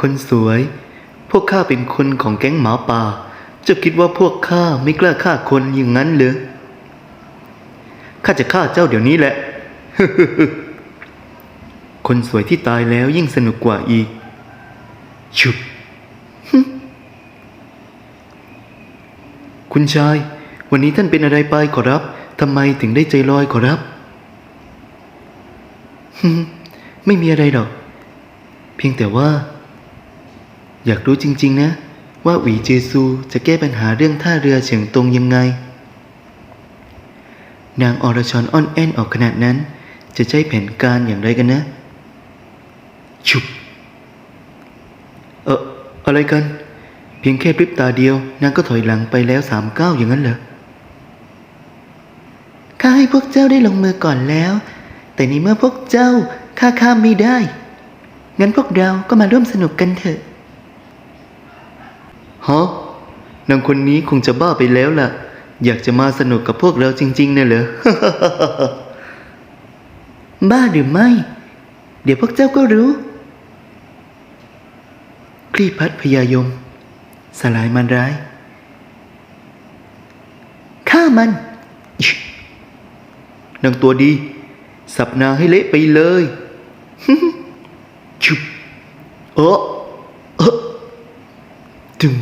คนสวย พวกข้าเป็นคนของแก๊งหมาป่าจ้าคิดว่าพวกข้าไม่กล้าฆ่าคนอย่างนั้นเหรอข้าจะฆ่าเจ้าเดี๋ยวนี้แหละ คนสวยที่ตายแล้วยิ่งสนุกกว่าอีก ชุบคุณชาย วันนี้ท่านเป็นอะไรไปขอรับ ทำไมถึงได้ใจลอยขอรับ ไม่มีอะไรหรอก เพียงแต่ว่า อยากรู้จริง ๆ นะ ว่าหวีเจซูจะแก้ปัญหาเรื่องท่าเรือเฉียงตรงยังไง นางอรชรอ้อนแอนออกขนาดนั้น จะใช้แผนการอย่างไรกันนะ ชุบ เอออะไรกัน เพียงแค่พริบตาเดียวนางก็ถอยหลังไปแล้วสามก้าวอย่างนั้นเหรอข้าให้พวกเจ้าได้ลงมือก่อนแล้ว แต่ในเมื่อพวกเจ้าข้าข้ามไม่ได้ งั้นพวกเราก็มาร่วมสนุกกันเถอะฮะนางคนนี้คงจะบ้าไปแล้วล่ะ อยากจะมาสนุกกับพวกเราจริงๆเนี่ยเหรอ บ้าหรือไม่ เดี๋ยวพวกเจ้าก็รู้ คลี่พัดพยายม สลายมันร้ายฆ่ามันนางตัวดี สับนาให้เละไปเลย ออเออดึง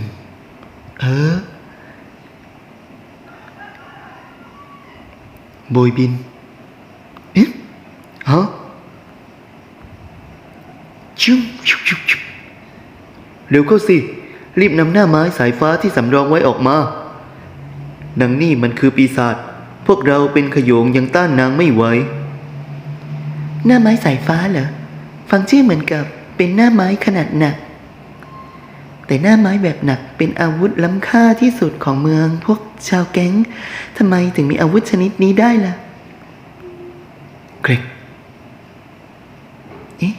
เออโบยบินเอ๊ะฮะชุบชุบชุบชุบเร็วเข้าสิ รีบนำหน้าไม้สายฟ้าที่สำรองไว้ออกมานางนี่มันคือปีศาจ พวกเราเป็นขโยงยังต้านนางไม่ไหว หน้าไม้สายฟ้าเหรอ ฟังชื่อเหมือนกับ เป็นหน้าไม้ขนาดหนัก แต่หน้าไม้แบบหนักเป็นอาวุธล้ำค่าที่สุดของเมือง พวกชาวแก๊งทำไมถึงมีอาวุธชนิดนี้ได้ล่ะเกรกเอ๊ะ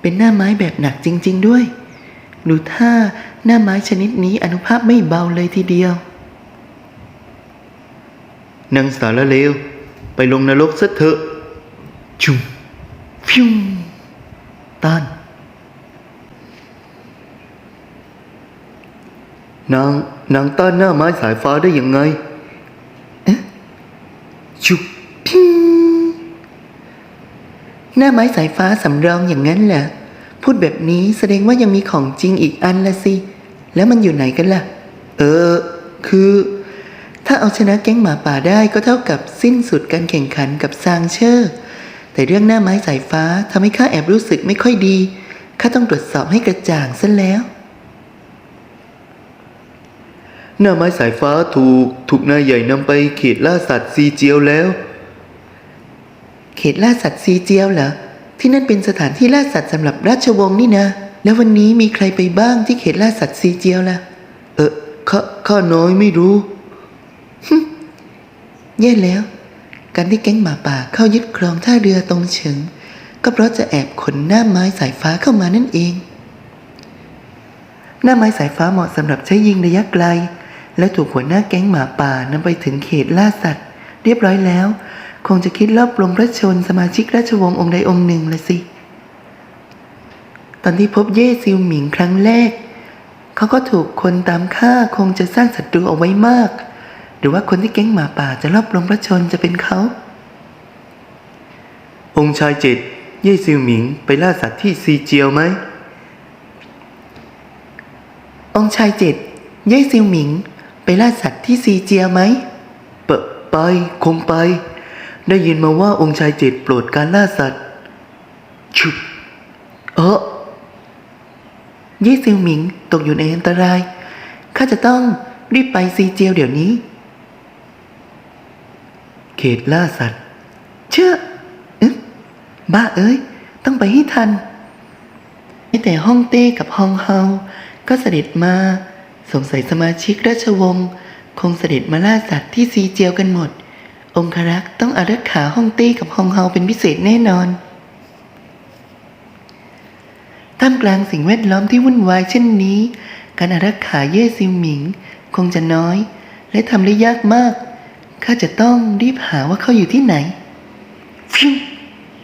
เป็นหน้าไม้แบบหนักจริง ๆ ด้วยดูท่าหน้าไม้ชนิดนี้อนุภาพไม่เบาเลยทีเดียวนางสารเลวไปลงนรกซะเถอะชุมฟิวต้าน นางนางต้านหน้าไม้สายฟ้าได้ยังไงเอ๊ะชุบพิงหน้าไม้สายฟ้าสำรองอย่างนั้นเหรอพูดแบบนี้แสดงว่ายังมีของจริงอีกอันละสิ แล้วมันอยู่ไหนกันล่ะ เออ คือ ถ้าเอาชนะแก๊งหมาป่าได้ก็เท่ากับสิ้นสุดการแข่งขันกับซางเชอร์ แต่เรื่องหน้าไม้สายฟ้าทำให้ข้าแอบรู้สึกไม่ค่อยดี ข้าต้องตรวจสอบให้กระจ่างซะแล้ว หน้าไม้สายฟ้าถูกถูกนายใหญ่นำไปเขตล่าสัตว์ซีเจียวแล้ว เขตล่าสัตว์ซีเจียวเหรอที่นั่นเป็นสถานที่ล่าสัตว์สำหรับราชวงศ์นี่นะ แล้ววันนี้มีใครไปบ้างที่เขตล่าสัตว์ซีเจียวล่ะ เออข้าข้าน้อยไม่รู้แย่แล้ว การที่แก๊งหมาป่าเข้ายึดครองท่าเรือตรงเฉิง ก็เพราะจะแอบขนหน้าไม้สายฟ้าเข้ามานั่นเอง หน้าไม้สายฟ้าเหมาะสำหรับใช้ยิงระยะไกล และถูกหัวหน้าแก๊งหมาป่านำไปถึงเขตล่าสัตว์ เรียบร้อยแล้ว คงจะคิดรอบปลงพระชนสมาชิกราชวงศ์องค์ใดองค์หนึ่งละสิ ตอนที่พบเย่ซิวหมิงครั้งแรก เขาก็ถูกคนตามฆ่าคงจะสร้างศัตรูเอาไว้มาก หรือว่าคนที่แก๊งหมาป่าจะรอบปลงพระชนจะเป็นเขาองค์ชายเจ็ดเย่ซิวหมิงไปล่าสัตว์ที่ซีเจียวไหมองค์ชายเจ็ดเย่ซิวหมิงไป ล่าสัตว์ที่ซีเจียไหมเปไปคงไป ได้ยินมาว่าองค์ชายเจ็ดโปรดการล่าสัตว์ชุบเออเย่ซิวหมิงตกอยู่ในอันตราย ข้าจะต้องรีบไปซีเจียวเดี๋ยวนี้ เขตล่าสัตว์ เชื่ออ๊ะบ้าเอ้ย ต้องไปให้ทันแต่ฮ่องเต้กับฮ่องเฮาก็เสด็จมา สงสัยสมาชิกราชวงศ์คงเสด็จมาล่าสัตว์ที่ซีเจียวกันหมด องครักษ์ต้องอารักขาฮ่องเต้กับฮองเฮาเป็นพิเศษแน่นอนท่ามกลางสิ่งแวดล้อมที่วุ่นวายเช่นนี้ การอารักขาเย่ซิวหมิง คงจะน้อย และทำได้ยากมาก ข้าจะต้องรีบหาว่าเขาอยู่ที่ไหน ฟิว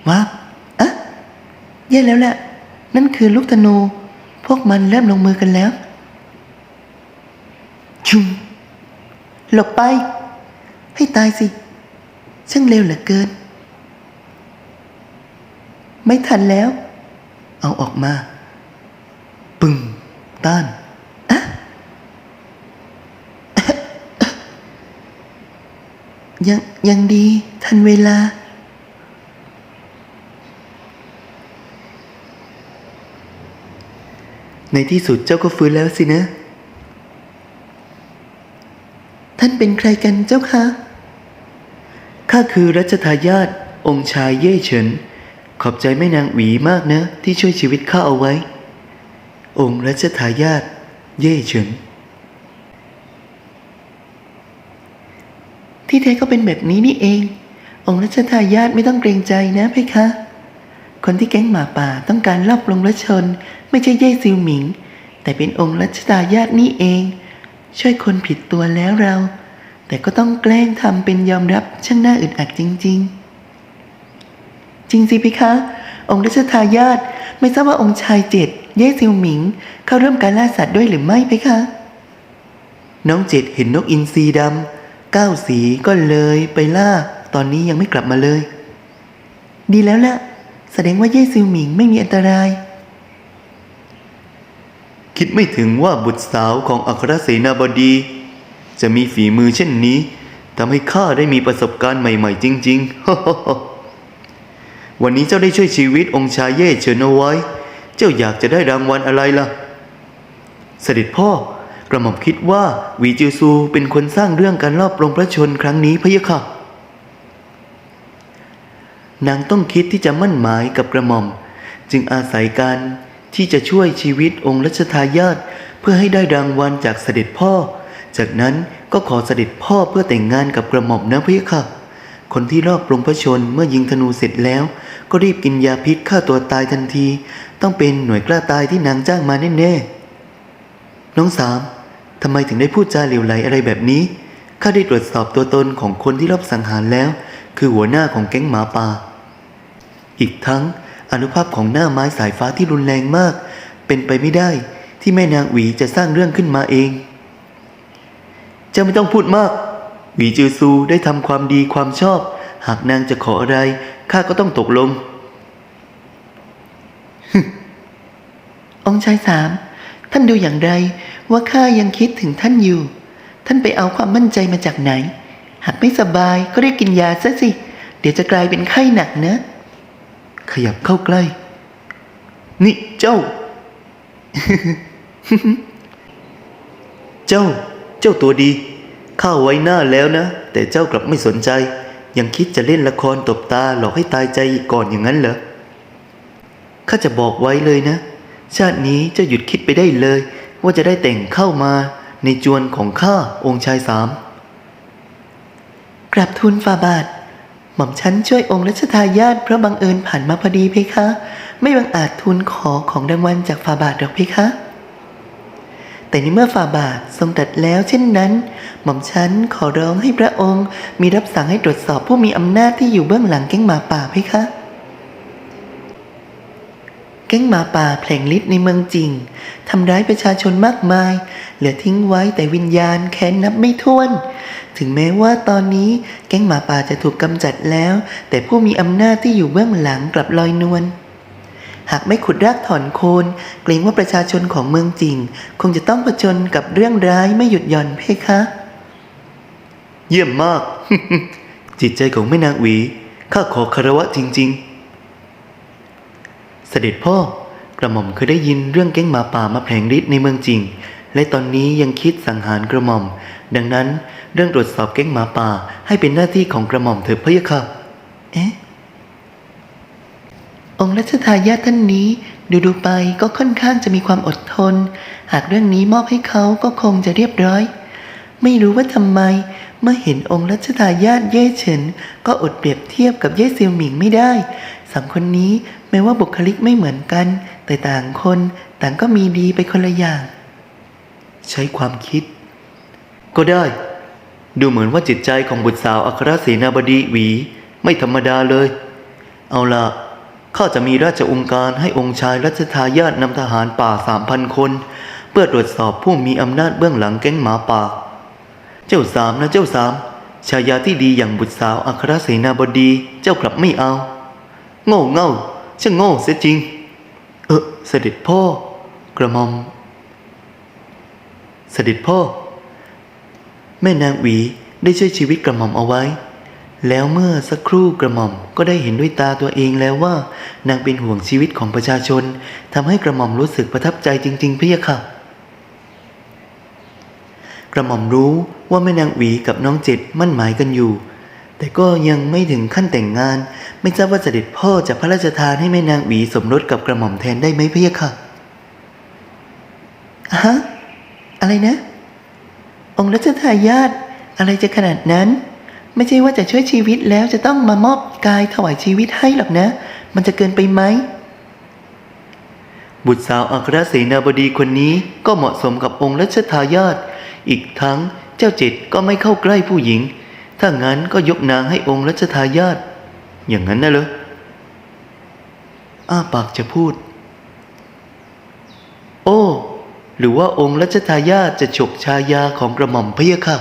ว้าอะแย่แล้วแหละ นั่นคือลูกธนู พวกมันเริ่มลงมือกันแล้ว ชุมหลบไป ให้ตายสิ ช่างเร็วเหลือเกิน ไม่ทันแล้ว เอาออกมา ปึ้งต้านอะยังยังดี ทันเวลา ในที่สุดเจ้าก็ฟื้นแล้วสินะ ท่าน เป็นใครกันเจ้าคะข้าคือรัชทายาทองค์ชายเย่เฉิน ขอบใจแม่นางหวีมากนะ ที่ช่วยชีวิตข้าเอาไว้ องค์รัชทายาทเย่เฉิน ที่แท้ก็เป็นแบบนี้นี่เอง องค์รัชทายาทไม่ต้องเกรงใจนะเพคะ คนที่แก๊งหมาป่าต้องการลอบลงรถชน ไม่ใช่เย่ซิวหมิง แต่เป็นองค์รัชทายาทนี่เอง ช่วยคนผิดตัวแล้วเรา แต่ก็ต้องแกล้งทำเป็นยอมรับช่างน่าอึดอัดจริง ๆ จริงสิพี่คะ องค์รัชทายาทไม่ทราบว่าองค์ชายเจ็ดเย่ซิวหมิง เข้าร่วมการล่าสัตว์ด้วยหรือไม่พี่คะ น้องเจ็ดเห็นนกอินทรีดำเก้าสีก็เลยไปล่า ตอนนี้ยังไม่กลับมาเลย ดีแล้วล่ะ แสดงว่าเย่ซิวหมิงไม่มีอันตราย คิดไม่ถึงว่าบุตรสาวของอัครเสนาบดี จะมีฝีมือเช่นนี้ทำให้ข้าได้มีประสบการณ์ใหม่ ๆ จริงๆ วันนี้เจ้าได้ช่วยชีวิตองค์ชายเย่เฉินเอาไว้ เจ้าอยากจะได้รางวัลอะไรล่ะ เสด็จพ่อกระหม่อมคิดว่าวีจือซูเป็นคนสร้างเรื่องการลอบปลงพระชนครั้งนี้พะยะค่ะ นางต้องคิดที่จะมั่นหมายกับกระหม่อม จึงอาศัยการที่จะช่วยชีวิตองค์รัชทายาทเพื่อให้ได้รางวัลจากเสด็จพ่อ จากนั้นก็ขอเสด็จพ่อเพื่อแต่งงานกับกระหม่อมนะพี่ค่ะ คนที่รอบปรงพระชนเมื่อยิงธนูเสร็จแล้ว ก็รีบกินยาพิษฆ่าตัวตายทันที ต้องเป็นหน่วยกล้าตายที่นางจ้างมาแน่ๆน้องสามทำไมถึงได้พูดจาเหลวไหลอะไรแบบนี้ข้าได้ตรวจสอบตัวตนของคนที่รอบสังหารแล้ว คือหัวหน้าของแก๊งหมาป่า อีกทั้งอนุภาพของหน้าไม้สายฟ้าที่รุนแรงมาก เป็นไปไม่ได้ที่แม่นางหวีจะสร้างเรื่องขึ้นมาเอง จ้าไม่ต้องพูดมาก หวีจือซูได้ทำความดีความชอบ หากนางจะขออะไรข้าก็ต้องตกลง องค์ชายสาม ท่านดูอย่างไรว่าข้ายังคิดถึงท่านอยู่ ท่านไปเอาความมั่นใจมาจากไหน หากไม่สบายก็เรีบกินยาซะสิ เดี๋ยวจะกลายเป็นไข้หนักนะ ขยับเข้าใกล้ นี่เจ้า เจ้า จ้าตัวดี ข้าไว้หน้าแล้วนะ แต่เจ้ากลับไม่สนใจ ยังคิดจะเล่นละครตบตาหลอกให้ตายใจก่อนอย่างนั้นเหรอ ข้าจะบอกไว้เลยนะ ชาตินี้เจะหยุดคิดไปได้เลย ว่าจะได้แต่งเข้ามาในจวนของข้าองค์ชายสามกราบทูลฝ่าบาท หม่อมฉันช่วยองค์รัชทายาทเพราะบังเอิญผ่านมาพอดีเพคะ ไม่บังอาจทูลขอของรางวัลจากฝ่าบาทหรอกเพคะ แต่ในเมื่อฝ่าบาททรงตัดแล้วเช่นนั้น หม่อมฉันขอร้องให้พระองค์ มีรับสั่งให้ตรวจสอบผู้มีอำนาจที่อยู่เบื้องหลังแก๊งหมาป่าเพคะแก๊งหมาป่าแผลงฤทธิ์ในเมืองจริงทำร้ายประชาชนมากมาย เหลือทิ้งไว้แต่วิญญาณแค้นนับไม่ถ้วน ถึงแม้ว่าตอนนี้แก๊งหมาป่าจะถูกกำจัดแล้ว แต่ผู้มีอำนาจที่อยู่เบื้องหลังกลับลอยนวล หากไม่ขุดรากถอนโคนเกรงว่าประชาชนของเมืองจริง คงจะต้องผจญกับเรื่องร้ายไม่หยุดหย่อนเพคะ เยี่ยมมาก จิตใจของแม่นางหวีข้าขอคารวะจริง ๆ เสด็จพ่อกระหม่อมเคยได้ยินเรื่องแก๊งหมาป่ามาแผลงฤทธิ์ในเมืองจริง และตอนนี้ยังคิดสังหารกระหม่อม ดังนั้นเรื่องตรวจสอบแก๊งหมาป่าให้เป็นหน้าที่ของกระหม่อมเถิดพะยะค่ะ เอ๊ะ องค์รัชทายาทท่านนี้ดูดูไปก็ค่อนข้างจะมีความอดทน หากเรื่องนี้มอบให้เขาก็คงจะเรียบร้อย ไม่รู้ว่าทำไม เมื่อเห็นองค์รัชทายาทเย่เฉินก็อดเปรียบเทียบกับเย่เซียวหมิงไม่ได้สองคนนี้แม้ว่าบุคลิกไม่เหมือนกัน แต่ต่างคนต่างก็มีดีไปคนละอย่าง ใช้ความคิด ก็ได้ ดูเหมือนว่าจิตใจของบุตรสาวอัครเสนาบดีหวี ไม่ธรรมดาเลย เอาล่ะ ข้าจะมีราชองค์การให้องค์ชายรัชทายาทนำทหารป่าสามพันคน เพื่อตรวจสอบผู้มีอำนาจเบื้องหลังแก๊งหมาป่า เจ้าสามนะเจ้าสามชายาที่ดีอย่างบุตรสาวอัครเสนาบดีเจ้ากลับไม่เอา โง่เง่าช่างโง่เสียจริง เออเสด็จพ่อ กระมอม เสด็จพ่อ แม่นางหวีได้ช่วยชีวิตกระหม่อมเอาไว้ แล้วเมื่อสักครู่กระหม่อมก็ได้เห็นด้วยตาตัวเองแล้วว่า นางเป็นห่วงชีวิตของประชาชนทำให้กระหม่อมรู้สึกประทับใจจริง ๆพี่ยะค่ะ กระหม่อมรู้ว่าแม่นางหวีกับน้องเจ็ดมั่นหมายกันอยู่ แต่ก็ยังไม่ถึงขั้นแต่งงาน ไม่ทราบว่าเสด็จพ่อจะพระราชทานให้แม่นางหวีสมรสกับกระหม่อมแทนได้ไหมพี่ยะค่ะอะฮะอะไรนะ องค์รัชทายาทอะไรจะขนาดนั้น ไม่ใช่ว่าจะช่วยชีวิตแล้วจะต้องมามอบกายถวายชีวิตให้หรอกนะ มันจะเกินไปไหม บุตรสาวอัครเสนาบดีคนนี้ก็เหมาะสมกับองค์รัชทายาทอีกทั้งเจ้าเจ็ดก็ไม่เข้าใกล้ผู้หญิง ถ้างั้นก็ยกนางให้องค์รัชทายาทอย่างนั้นนะเหรออ้าปากจะพูด โอ้ หรือว่าองค์รัชทายาทจะฉกชายาของกระหม่อมพะยะค่ะ